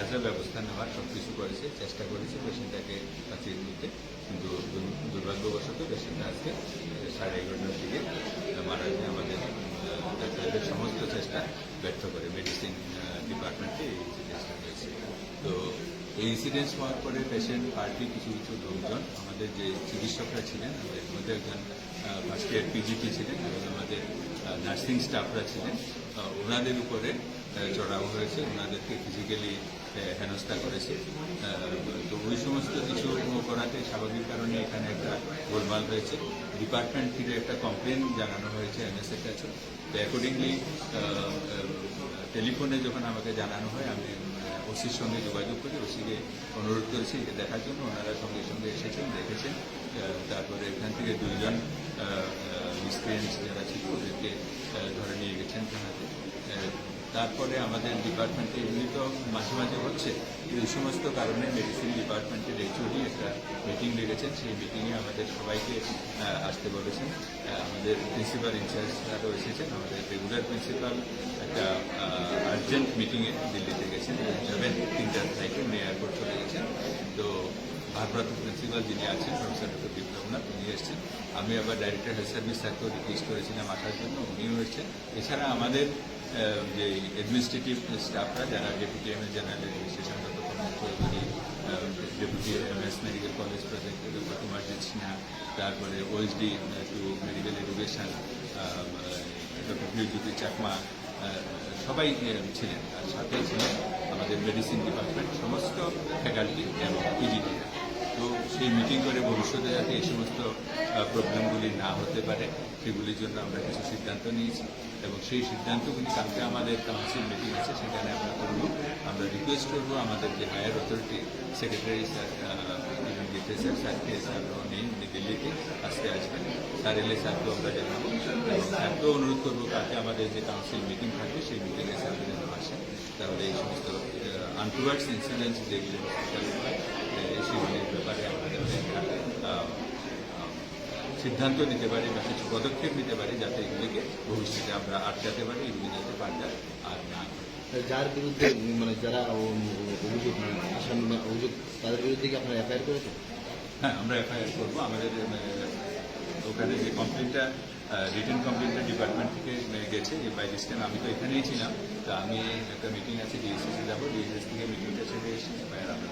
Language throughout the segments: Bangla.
যা ব্যবস্থা নেওয়ার সব কিছু করেছে, চেষ্টা করেছে পেশেন্টটাকে বাঁচিয়ে তুলতে কিন্তু দুর- দুর্ভাগ্যবশত পেশেন্টটা আজকে সাড়ে এগারোটার দিকে মারা যায় আমাদের ডাক্তারদের সমস্ত চেষ্টা ব্যর্থ করে মেডিসিন ডিপার্টমেন্টে এই ইনসিডেন্সটা হয়েছে তো এই ইনসিডেন্স হওয়ার পরে পেশেন্ট পার্টি কিছু কিছু লোকজন, আমাদের যে চিকিৎসকরা ছিলেন, আমাদের মধ্যে একজন ফার্স্ট ইয়ার পিজিটি ছিলেন এবং আমাদের নার্সিং স্টাফরা ছিলেন ওনাদের উপরে চড়াও হয়েছে, ওনাদেরকে ফিজিক্যালি হেনস্থা করেছে। তো ওই সমস্ত কিছু করাতে স্বাভাবিক কারণে এখানে একটা গোলমাল হয়েছে। ডিপার্টমেন্ট থেকে একটা কমপ্লেন জানানো হয়েছে এমএসএর কাছে। তো অ্যাকর্ডিংলি টেলিফোনে যখন আমাকে জানানো হয়, আমি ওসির সঙ্গে যোগাযোগ করি ওসিকে অনুরোধ করেছি যে দেখার জন্য ওনারা সঙ্গে সঙ্গে এসেছেন, দেখেছেন। তারপরে এখান থেকে দুইজন মিসক্রিয়েন্টস যারা ছিল, ওদেরকে ধরে নিয়ে গেছেন থানাতে। তারপরে আমাদের ডিপার্টমেন্টে এমনি তো মাঝে মাঝে হচ্ছে এই সমস্ত কারণে মেডিসিন ডিপার্টমেন্টের এইচওডি একটা মিটিং ডেকেছেন। সেই মিটিংয়ে আমাদের সবাইকে আসতে বলেছেন। আমাদের প্রিন্সিপাল ইনচার্জরাও এসেছেন। আমাদের রেগুলার প্রিন্সিপাল একটা আর্জেন্ট মিটিংয়ে দিল্লিতে গেছেন। যাবেন তিনটার ফ্লাইটে উনি এয়ারপোর্ট চলে গেছেন। তো ভারপ্রাপ্ত প্রিন্সিপাল যিনি আছেন প্রফেসর ডক্টর বিপ্লবনাথ উনি এসেছেন। আমি আবার ডাইরেক্টর হেলথ সার্ভিস স্যারকেও রিকোয়েস্ট করেছিলাম আসার জন্য, উনিও এসেছেন। এছাড়া আমাদের যে অ্যাডমিনিস্ট্রেটিভ স্টাফরা যারা deputy M S general administration Chowdhury deputy M S medical college project doctor Kumar Sinha তারপরে OSD to medical education doctor Chakma সবাই ছিলেন। আর সাথে ছিলেন আমাদের মেডিসিন ডিপার্টমেন্ট সমস্ত ফ্যাকাল্টি এবং পিজিটি তো সেই মিটিং করে ভবিষ্যতে যাতে এই সমস্ত প্রবলেমগুলি না হতে পারে সেগুলির জন্য আমরা কিছু সিদ্ধান্ত নিয়েছি। এবং সেই সিদ্ধান্তগুলি কালকে আমাদের কাউন্সিল মিটিং আছে সেখানে আমরা করব। আমরা রিকোয়েস্ট করব আমাদের যে হায়ার অথরিটি সেক্রেটারি স্যার গেতে স্যার স্যারকে স্যার নেই উনি দিল্লিতে আজকে আসবেন স্যার এলে স্যারকেও আমরা জানাব। স্যারকেও অনুরোধ করব কালকে আমাদের যে কাউন্সিল মিটিং থাকবে সেই মিটিংয়ে স্যার যেন আসেন। তাহলে এই সমস্ত আনটুয়ার্ডস ইনসিডেন্টস যেগুলি হয় এ, সেগুলির ব্যাপারে আমরা যাতে একটা আহ, সিদ্ধান্ত নিতে পারি বা কিছু পদক্ষেপ নিতে পারি যাতে এগুলিকে ভবিষ্যতে আমরা আটকাতে পারি এগুলি যাতে পাল্টা আর না। যার বিরুদ্ধে মানে যারা অভিযোগ মানে আসামি অভিযোগ তাদের বিরুদ্ধে কি আপনারা এফআইআর করেছেন? হ্যাঁ আমরা এফআইআর করব। আমাদের আহ, ওখানে যে কমপ্লেনটা রিটার্ন কমপ্লেনটা ডিপার্টমেন্ট থেকে গেছে যে বাই দিস টাইম আমি তো এখানেই ছিলাম তো আমি একটা মিটিং আছে ডিএসএসে যাব ডিএসএস থেকে মিটিংটা ছেড়ে এসে এফআইআর আমরা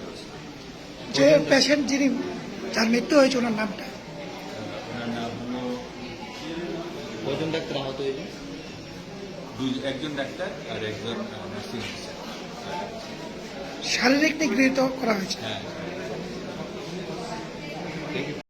যে পেশেন্ট যিনি যার মৃত্যু হয়েছে ওনার নামটা? কজন ডাক্তার আহত হয়েছে? দুই একজন ডাক্তার আর একজন নার্সিং শারীরিক নিগৃহীত করা হয়েছে। হ্যাঁ।